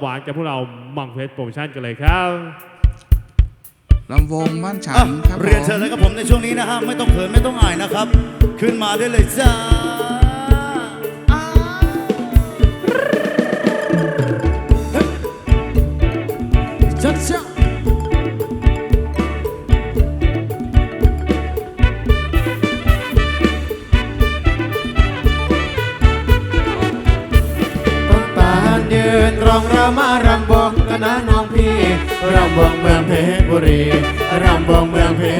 หวานกับพวกเรามังเพชรโปรโมชั่นกันเลยครับลำวงบ้านฉันครับเรียนเชิญเลยครับผมในช่วงนี้นะฮะไม่ต้องเขินไม่ต้องอายนะครับ ขึ้นมาได้เลยจ้า ร้องรามารำบงกันนะน้องพี่รำบงเมืองเพชรบุรีรำบงเมืองเพชร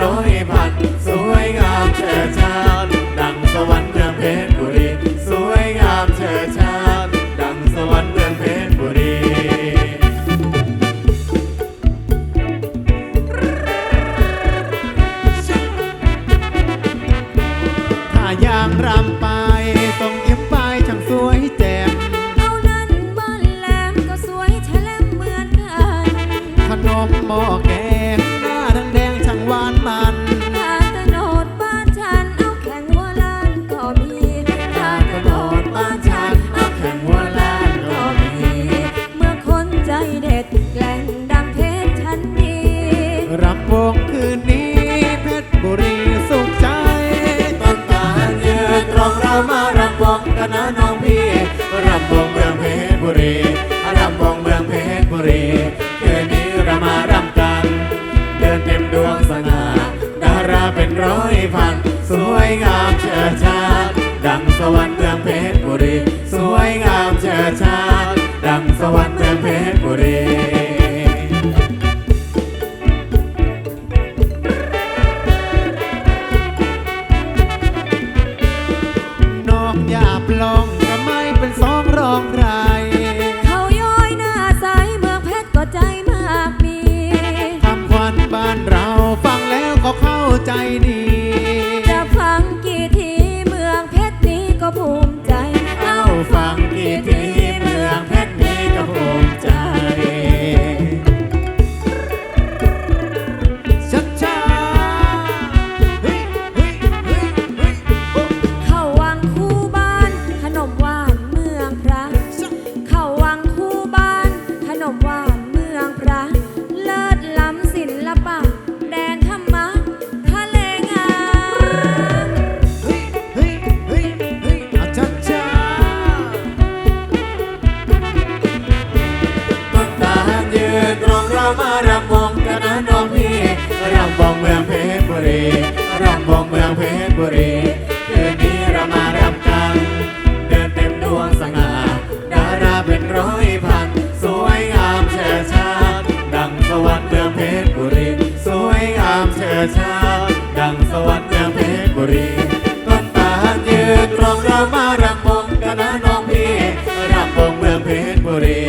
ร้อยพัน สวยงามเชิดชาญดังสวรรค์เมืองเพชรบุรี สวยงามเชิดชาญดังสวรรค์เมืองเพชรบุรี ถ้าย่างรำไปต้องยิ้มไปช่างสวยแจ่มเอานั้นบ้านแหลมก็สวยแฉลมเหมือนกัน ขนมหม้อแก ร้อยพัน สวยงามเชิดชาติดังสวรรค์เมืองเพชรบุรี สวยงามเชิดชาติดังสวรรค์เมืองเพชรบุรีน้องอยากลองทำไมเป็นสอง চাইনি। รำวงกระนั้นน้องพี่รำวงเมืองเพชรบุรีรำวงเมืองเพชรบุรีคืนนี้เรามารำกัน เดินเต็มดวงสง่าดาราเป็นร้อยพัน สวยงามเชิดชาติดังสวรรค์เมืองเพชรบุรี สวยงามเชิดชาติดังสวรรค์เมืองเพชรบุรีต้นตาลยืนตรงเรามารำวงกระนั้นน้องพี่รำวงเมืองเพชรบุรี